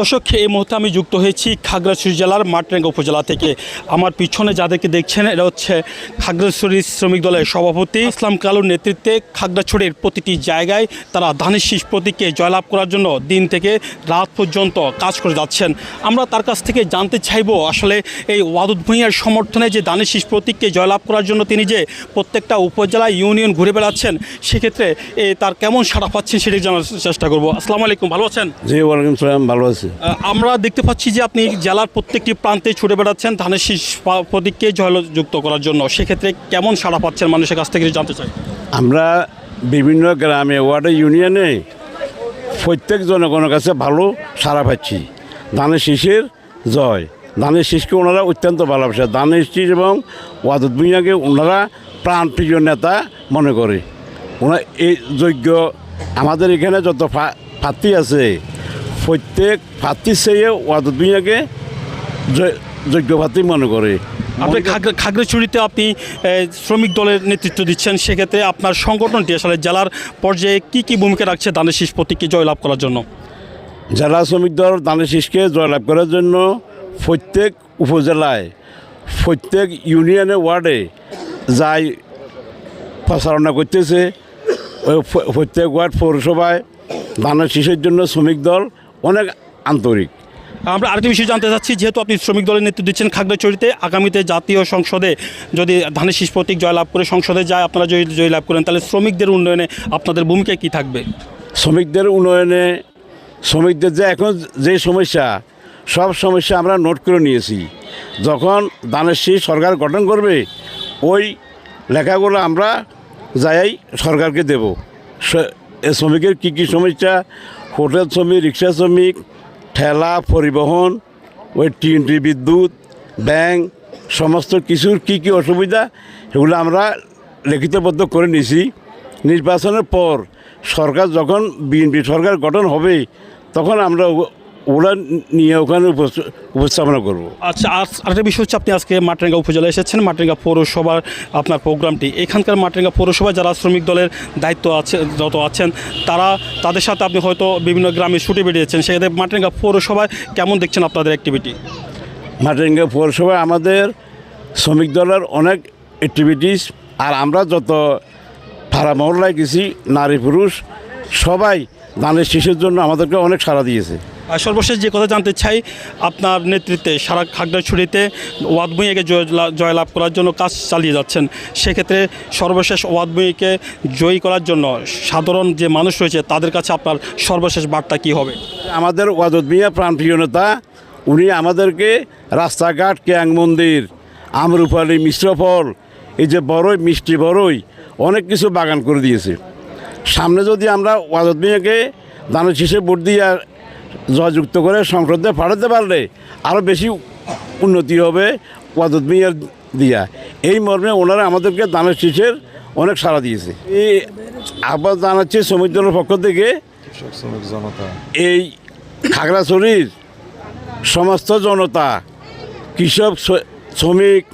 দর্শক, এই মুহূর্তে আমি যুক্ত হয়েছি খাগড়াছড়ি জেলার মাটরেঙ্গা উপজেলা থেকে। আমার পিছনে যাদেরকে দেখছেন এটা হচ্ছে খাগড়াছড়ি শ্রমিক দলের সভাপতি। ইসলাম কালুর নেতৃত্বে খাগড়াছড়ির প্রতিটি জায়গায় তারা ধানের শীষ প্রতীককে জয়লাভ করার জন্য দিন থেকে রাত পর্যন্ত কাজ করে যাচ্ছেন। আমরা তার কাছ থেকে জানতে চাইব, আসলে এই ওয়াদুদ ভূঁইয়ার সমর্থনে যে ধানের শীষ প্রতীককে জয়লাভ করার জন্য তিনি যে প্রত্যেকটা উপজেলা ইউনিয়ন ঘুরে বেড়াচ্ছেন, সেক্ষেত্রে তার কেমন সাড়া পাচ্ছেন সেটি জানার চেষ্টা করব। আসসালামু আলাইকুম, ভালো আছেন? জি, ওয়ালাইকুম সালাম, ভালো আছি। আহ, আমরা দেখতে পাচ্ছি যে আপনি জেলার প্রত্যেকটি প্রান্তে ছুটে বেড়াচ্ছেন ধানের শীষ প্রতীককে জয়যুক্ত করার জন্য। সেক্ষেত্রে কেমন সাড়া পাচ্ছেন মানুষের কাছ থেকে জানতে চাই? আমরা বিভিন্ন গ্রামে ওয়ার্ডে ইউনিয়নে প্রত্যেক জনগণের কাছে ভালো সাড়া পাচ্ছি। ধানের শীষের জয়। ধানের শীষকে ওনারা অত্যন্ত ভালোবাসে। ধানের শীষ এবং ওয়াদুদ ভুঁইয়াকে ওনারা প্রাণপ্রিয় নেতা মনে করে। ওনার এই যোগ্য আমাদের এখানে যত ফা- প্রার্থী আছে প্রত্যেক প্রার্থীর চেয়ে ওয়াদুদ যোগ্য প্রার্থী মনে করে আপনি খাগড়া- খাগড়াছড়িতে আপনি শ্রমিক দলের নেতৃত্ব দিচ্ছেন সেক্ষেত্রে আপনার সংগঠনটি আসলে জেলার পর্যায়ে কি কি ভূমিকা রাখছে ধানের শীষ প্রতীককে জয়লাভ করার জন্য? জেলা শ্রমিক দল দানের শীষকে জয়লাভ করার জন্য প্রত্যেক উপজেলায় প্রত্যেক ইউনিয়নে ওয়ার্ডে যাই প্রচারণা করতেছে প্রত্যেক ওয়ার্ড পৌরসভায় দানের শীষের জন্য শ্রমিক দল অনেক আন্তরিক। আমরা আরেকটি বিষয় জানতে চাচ্ছি যেহেতু আপনি শ্রমিক দলের নেতৃত্ব দিচ্ছেন খাগড়াছড়িতে আগামীতে জাতীয় সংসদে যদি ধানের শীষ প্রতীক জয়লাভ করে সংসদে যায় আপনারা যদি জয়লাভ করেন তাহলে শ্রমিকদের উন্নয়নে আপনাদের ভূমিকা কি থাকবে? শ্রমিকদের উন্নয়নে শ্রমিকদের যে এখন যে সমস্যা সব সমস্যা আমরা নোট করে নিয়েছি। যখন দানের শীষ সরকার গঠন করবে ওই লেখাগুলো আমরা যাই সরকারকে দেব। শ্রমিকের কী কী সমস্যা হোটেল শ্রমিক, রিক্সা শ্রমিক, ঠেলা, পরিবহন, ওই টিএনটি বিদ্যুৎ, ব্যাংক, সমস্ত কিছুর কি কি অসুবিধা, সেগুলো আমরা লিখিতবদ্ধ করে নিছি নির্বাচনের পর সরকার যখন, বিএনপি সরকার গঠন হবে, তখন আমরা ওরা নিয়ে ওখানে উপস্থাপনা করব। আচ্ছা আর আরেকটা বিষয় হচ্ছে আপনি আজকে মাটরেঙ্গা উপজেলায় এসেছেন মাটরেঙ্গা পৌরসভার আপনার প্রোগ্রামটি। এখানকার মাটরেঙ্গা পৌরসভা যারা শ্রমিক দলের দায়িত্ব আছে যত আছেন তারা তাদের সাথে আপনি হয়তো বিভিন্ন গ্রামে ছুটে বেরিয়েছেন। সেক্ষেত্রে মাটরেঙ্গা পৌরসভায় কেমন দেখছেন আপনাদের অ্যাক্টিভিটি মাটিঙ্গা পৌরসভায় আমাদের শ্রমিক দলের অনেক অ্যাক্টিভিটিস আর আমরা যত ভাড়া মহল্লায় গেছি নারী পুরুষ সবাই দানের শিশুর জন্য আমাদেরকে অনেক সাড়া দিয়েছে। আর সর্বশেষ যে কথা জানতে চাই আপনার নেতৃত্বে সারা খাগড়াছড়িতে ওয়াদ ভূঁইয়াকে জয়- জয়লাভ করার জন্য কাজ চালিয়ে যাচ্ছেন। সেক্ষেত্রে সর্বশেষ ওয়াদ ভূঁইয়াকে জয়ী করার জন্য সাধারণ যে মানুষ রয়েছে তাদের কাছে আপনার সর্বশেষ বার্তা কী হবে? আমাদের ওয়াদত মিয়া প্রাণপ্রিয় নেতা উনি আমাদেরকে রাস্তাঘাট ক্যাং মন্দির আমরুপালি মিশ্র ফল এই যে বড়ই মিষ্টি বড়ই অনেক কিছু বাগান করে দিয়েছে। সামনে যদি আমরা ওয়াদত মিয়াকে দানের শীষে ভোট দিয়ে জয়যুক্ত করে সংসদে পাঠাতে পারলে আরও বেশি উন্নতি হবে ওয়াদত মিয়ার দিয়া। এই মর্মে ওনারা আমাদেরকে দানের শীষের অনেক সাড়া দিয়েছে। এই আবার জানাচ্ছি শ্রমিক দলের পক্ষ থেকে এই খাগড়াছড়ির সমস্ত জনতা, কৃষক শ্রমিক,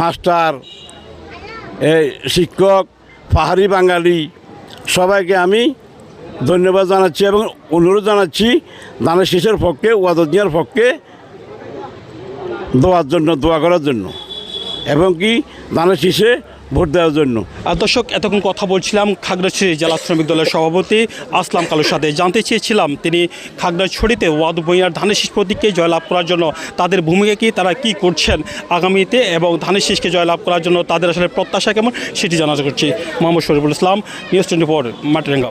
মাস্টার, এই শিক্ষক, পাহাড়ি বাঙালি সবাইকে আমি ধন্যবাদ জানাচ্ছি এবং অনুরোধ জানাচ্ছি দানের শিশুর পক্ষে ওয়াদনিয়ার পক্ষে দোয়ার জন্য, দোয়া করার জন্য। এবং কি দানের শীষে ভোট দেওয়ার জন্য। আর দর্শক, এতক্ষণ কথা বলছিলাম খাগড়াছড়ি জেলা শ্রমিক দলের সভাপতি আসলাম কালুর সাথে। জানতে চেয়েছিলাম তিনি খাগড়াছড়িতে ওয়াদ ভূঁইয়ার ধানের শীষ প্রতীককে জয়লাভ করার জন্য তাদের ভূমিকা কি, তারা কি করছেন আগামীতে এবং ধানের শীষকে জয়লাভ করার জন্য তাদের আসলে প্রত্যাশা কেমন, সেটি জানা করছি। Mohammad Shariful Islam, news twenty four, Matiranga.